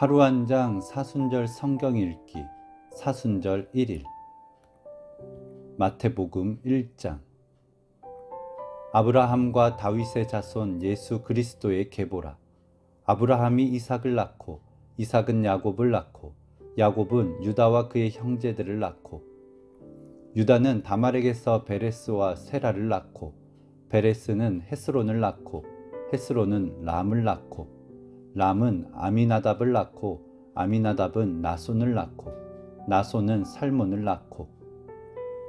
하루 한 장 사순절 성경 읽기 사순절 1일. 마태복음 1장. 아브라함과 다윗의 자손 예수 그리스도의 계보라. 아브라함이 이삭을 낳고 이삭은 야곱을 낳고 야곱은 유다와 그의 형제들을 낳고 유다는 다말에게서 베레스와 세라를 낳고 베레스는 헤스론을 낳고 헤스론은 람을 낳고 람은 아미나답을 낳고 아미나답은 나손을 낳고 나손은 살몬을 낳고.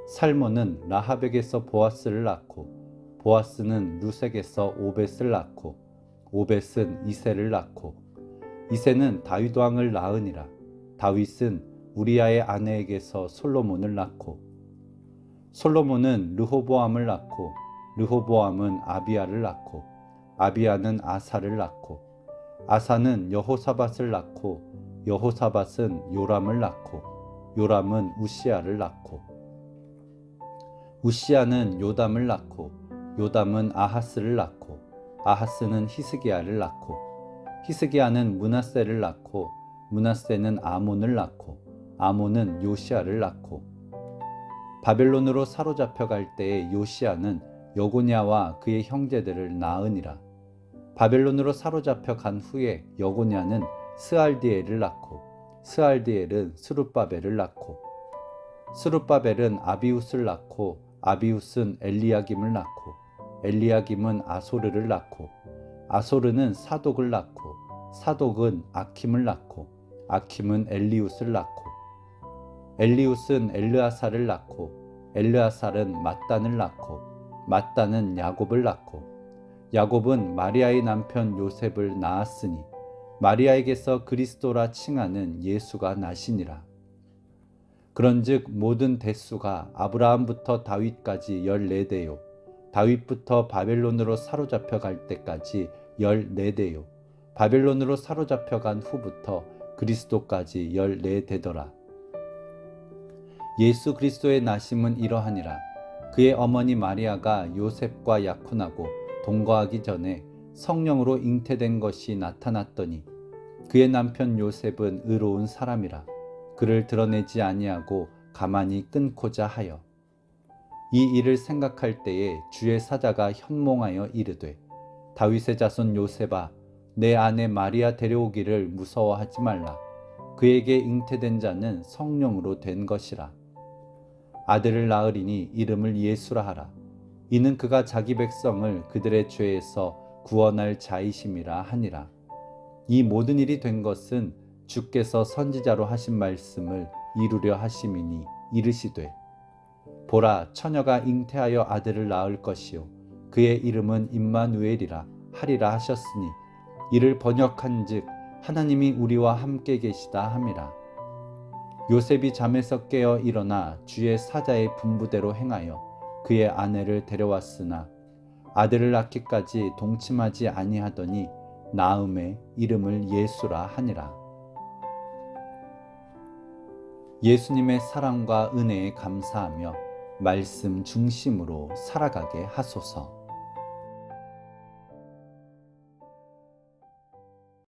살몬은 라합에게서 보아스를 낳고 보아스는 루색에서 오벳을 낳고 오벳은 이세를 낳고. 이세는 다윗 왕을 낳으니라. 다윗은 우리아의 아내에게서 솔로몬을 낳고. 솔로몬은 르호보암을 낳고 르호보암은 아비아를 낳고 아비아는 아사를 낳고 아사는 여호사밧을 낳고 여호사밧은 요람을 낳고 요람은 우시아를 낳고. 우시아는 요담을 낳고 요담은 아하스를 낳고 아하스는 히스기야를 낳고. 히스기야는 문하세를 낳고 문하세는 아몬을 낳고 아몬은 요시아를 낳고. 바벨론으로 사로잡혀 갈 때에 요시아는 여고냐와 그의 형제들을 낳으니라 바벨론으로 사로잡혀 간 후에 여고냐는 스알디엘을 낳고 스알디엘은 스룹바벨을 낳고 스룹바벨은 아비우스를 낳고 아비우스는 엘리야김을 낳고 엘리야김은 아소르를 낳고 아소르는 사독을 낳고 사독은 아킴을 낳고 아킴은 엘리우스를 낳고 엘리우스는 엘르아사를 낳고 엘르아살은 mat단을 낳고 mat단은 야곱을 낳고 야곱은 마리아의 남편 요셉을 낳았으니 마리아에게서 그리스도라 칭하는 예수가 나시니라. 그런즉 모든 대수가 아브라함부터 다윗까지 열네대요 다윗부터 바벨론으로 사로잡혀 갈 때까지 열네대요 바벨론으로 사로잡혀 간 후부터 그리스도까지 열네대더라. 예수 그리스도의 나심은 이러하니라. 그의 어머니 마리아가 요셉과 약혼하고 동거하기 전에 성령으로 잉태된 것이 나타났더니 그의 남편 요셉은 의로운 사람이라 그를 드러내지 아니하고 가만히 끊고자 하여 이 일을 생각할 때에 주의 사자가 현몽하여 이르되 다윗의 자손 요셉아 내 아내 마리아 데려오기를 무서워하지 말라. 그에게 잉태된 자는 성령으로 된 것이라. 아들을 낳으리니 이름을 예수라 하라 이는 그가 자기 백성을 그들의 죄에서 구원할 자이심이라 하니라. 이 모든 일이 된 것은 주께서 선지자로 하신 말씀을 이루려 하심이니 이르시되 보라 처녀가 잉태하여 아들을 낳을 것이요 그의 이름은 임마누엘이라 하리라 하셨으니 이를 번역한즉 하나님이 우리와 함께 계시다 함이라. 요셉이 잠에서 깨어 일어나 주의 사자의 분부대로 행하여 그의 아내를 데려왔으나 아들을 낳기까지 동침하지 아니하더니 나음의 이름을 예수라 하니라. 예수님의 사랑과 은혜에 감사하며 말씀 중심으로 살아가게 하소서.